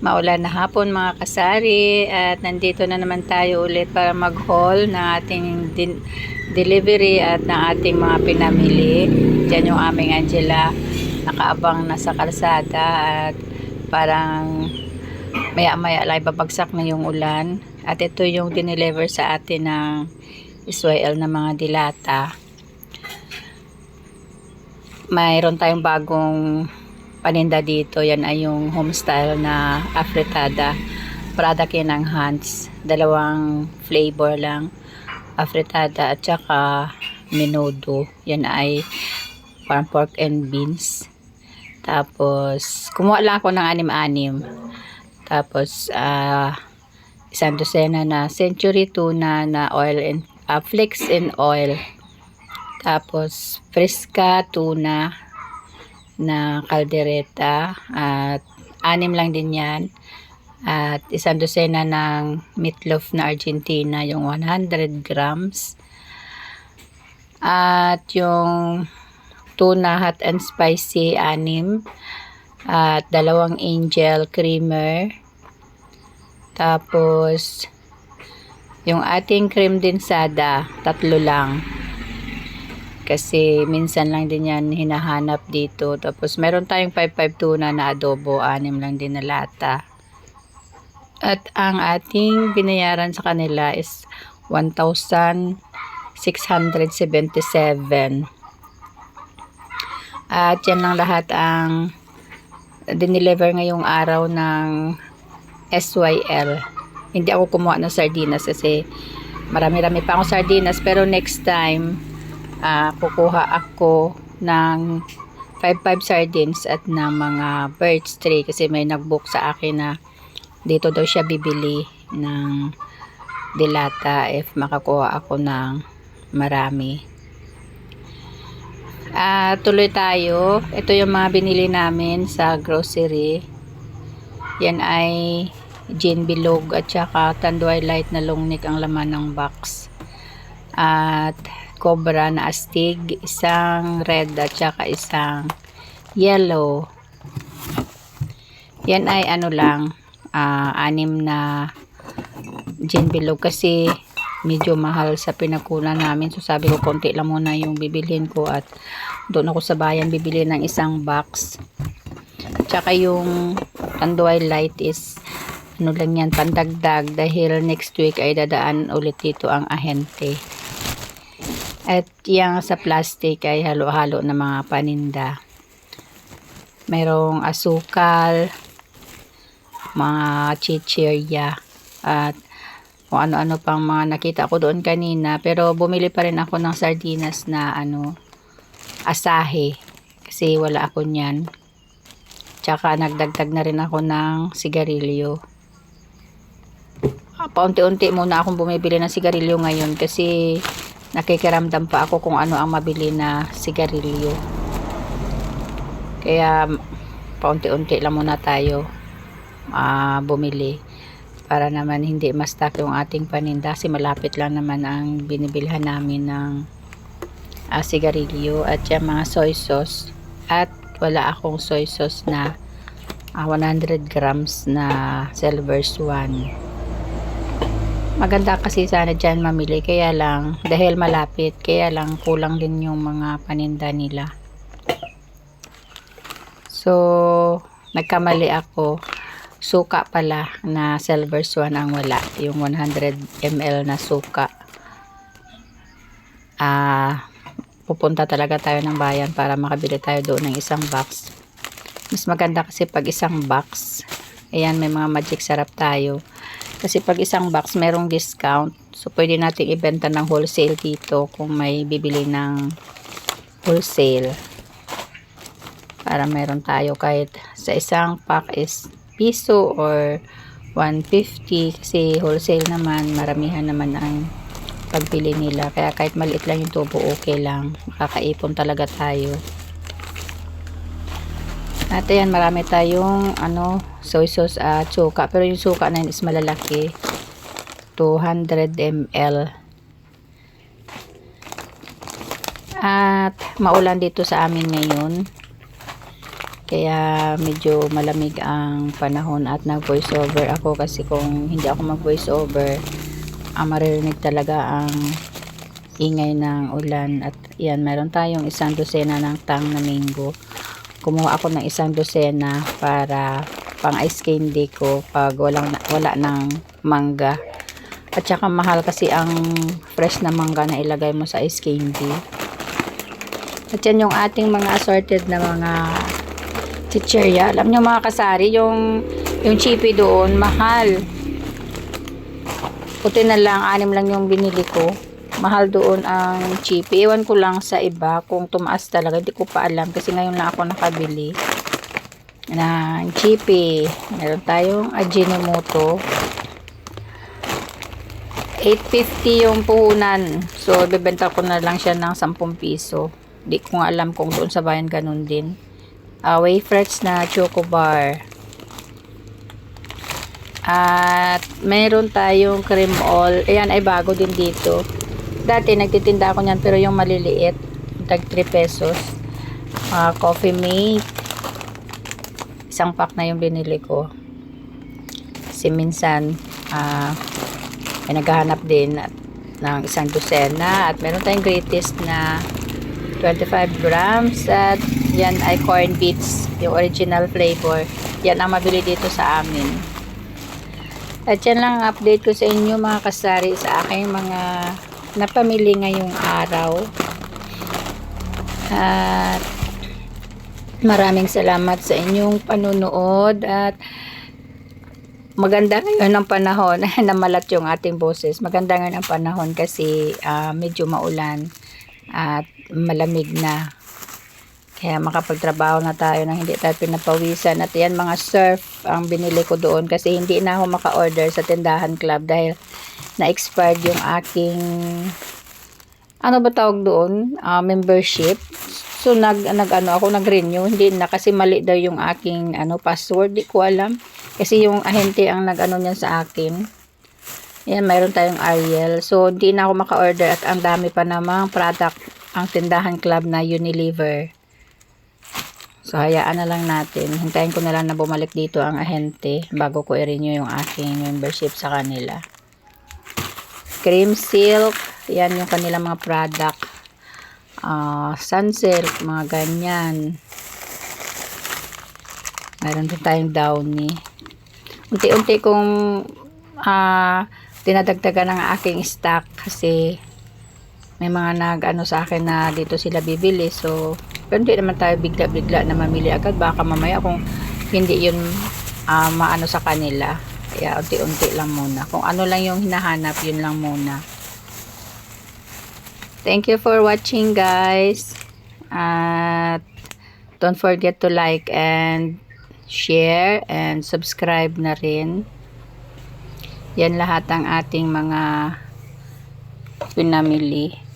Maulan na hapon mga kasari at nandito na naman tayo ulit para mag-haul ng ating din- delivery at ng ating mga pinamili. Diyan yung aming Angela nakaabang na sa kalsada at parang maya-maya lang babagsak na yung ulan. At ito yung dineliver sa atin ng Israel na mga dilata. Mayroon tayong bagong paninda dito. Yan ay yung homestyle na afritada. Product yan ng Hans. Dalawang flavor lang. Afritada at saka menudo. Yan ay parang pork and beans. Tapos, kumuha lang ako ng anim-anim. Tapos, ah, isang dosena na century tuna na oil and ah, flakes in oil. Tapos, fresca tuna na kaldereta at anim lang din yan. At isang dosena ng meatloaf na Argentina, yung 100 grams. At yung tuna hot and spicy, anim. At dalawang angel creamer. Tapos, yung ating cream dinsada, tatlo lang. Kasi minsan lang din yan hinahanap dito. Tapos meron tayong 5-5 tuna na adobo, anim lang din na lata. At ang ating binayaran sa kanila is 1,677. At yan lang lahat ang dineliver ngayong araw ng SYL. Hindi ako kumuha ng sardinas kasi marami-rami pa akong sardinas pero next time ah, kukuha ako ng 5-5 sardines at ng mga birds tray kasi may nagbook sa akin na dito daw siya bibili ng dilata if makakuha ako ng marami. Ah, tuloy tayo. Ito yung mga binili namin sa grocery. Yan ay gin bilog at saka tanduay light na longnik ang laman ng box. At cobra na astig, isang red at saka isang yellow. Yan ay ano lang, ah, anim na gin bilog kasi medyo mahal sa pinagkunan namin. So sabi ko konti lang muna yung bibilhin ko at doon ako sa bayan bibili ng isang box. Tsaka yung Tanduay Light is ano lang yan, pandagdag dahil next week ay dadaan ulit dito ang ahente. At yung sa plastic ay halo-halo na mga paninda. Mayroong asukal, mga chichirya, at kung ano-ano pang mga nakita ko doon kanina. Pero bumili pa rin ako ng sardinas na ano, asahe. Kasi wala ako niyan. Tsaka nagdagdag na rin ako ng sigarilyo. Ah, Paunti-unti muna akong bumibili ng sigarilyo ngayon kasi nakikiramdam pa ako kung ano ang mabili na sigarilyo. Kaya paunti-unti lang muna tayo ah, bumili para naman hindi ma-stock yung ating paninda kasi malapit lang naman ang binibilhan namin ng ah, sigarilyo at yung mga soy sauce at wala akong soy sauce na ah, 100 grams na silver swan maganda kasi sana dyan mamili. Kaya lang dahil malapit kaya lang kulang din yung mga paninda nila. So nagkamali ako. Suka pala na silver swan ang wala. Yung 100 ml na suka. Ah pupunta talaga tayo ng bayan para makabili tayo doon ng isang box. Mas maganda kasi pag isang box. Ayan may mga magic sarap tayo kasi pag isang box merong discount. So pwede nating ibenta ng wholesale dito kung may bibili ng wholesale. Para meron tayo kahit sa isang pack is piso or 150 kasi wholesale naman maramihan naman ang pagbili nila. Kaya kahit maliit lang yung tubo okay lang. Makakaipon talaga tayo at ayan marami tayong ano soy sauce at suka. Pero yung suka na yun is malalaki. 200 ml at maulan dito sa amin ngayon. Kaya medyo malamig ang panahon at nag-voice over ako kasi kung hindi ako mag-voice over, ah, maririnig talaga ang ingay ng ulan. At yan, meron tayong isang dosena ng tang na mango. Kumuha ako ng isang dosena para pang ice candy ko pag walang, wala ng mangga. At saka mahal kasi ang fresh na mangga na ilagay mo sa ice candy. At yan yung ating mga assorted na mga chicherya. Alam nyo mga kasari, yung, yung chippy doon, mahal. Puti na lang, anim lang yung binili ko. Mahal doon ang chippy. Iwan ko lang sa iba kung tumaas talaga. Hindi ko pa alam kasi ngayon lang ako nakabili ng chippy. Meron tayong Ajinomoto. 850 yung puhunan. So, bibenta ko na lang siya ng 10 piso. Di ko nga alam kung doon sa bayan ganun din. Uh, wafers na choco bar. At meron tayong cream all. Ayan ay bago din dito. Dati nagtitinda ako niyan pero yung maliliit. Tag 3 pesos. Uh, coffee mate. Isang pack na yung binili ko. Kasi minsan ah may naghahanap din at, ng isang dosena at meron tayong greatest na 25 grams at yan ay corn beets yung original flavor yan ang mabili dito sa amin at yan lang ang update ko sa inyo mga kasari sa aking mga napamili ngayong araw. At maraming salamat sa inyong panunood at maganda ngayon ang panahon namalat yung ating boses. Maganda ngayon ang panahon kasi ah, medyo maulan at malamig na kaya makapagtrabaho na tayo nang hindi tayo pinapawisan at yan mga surf ang binili ko doon kasi hindi na ako maka-order sa tindahan club dahil na-expired yung aking ano ba tawag doon Ah, membership so nag, nag ano ako nag-renew hindi na kasi mali daw yung aking ano password di ko alam kasi yung ahente ang nag-ano niyan sa akin. Yan, mayroon tayong Ariel. So, hindi na ako maka-order at ang dami pa namang product ang tindahan club na Unilever. So, hayaan na lang natin. Hintayin ko na lang na bumalik dito ang ahente bago ko i-renew yung aking membership sa kanila. Cream Silk. Yan yung kanilang mga product. Ah, Sunsilk, mga ganyan. Mayroon din tayong Downy unti-unti kong ah dinadagdagan ng aking stock kasi may mga nag ano sa akin na dito sila bibili so pero hindi naman tayo bigla-bigla na mamili agad. Baka mamaya kung hindi yun ah, maano sa kanila. Kaya unti-unti lang muna. Kung ano lang yung hinahanap yun lang muna. Thank you for watching guys. At don't forget to like and share and subscribe na rin. Yan lahat ang ating mga pinamili.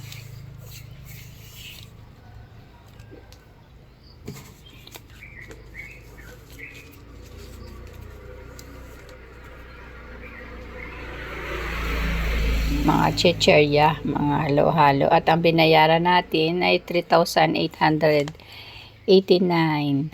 Mga chicherya, mga halo-halo. At ang binayaran natin ay 3,889.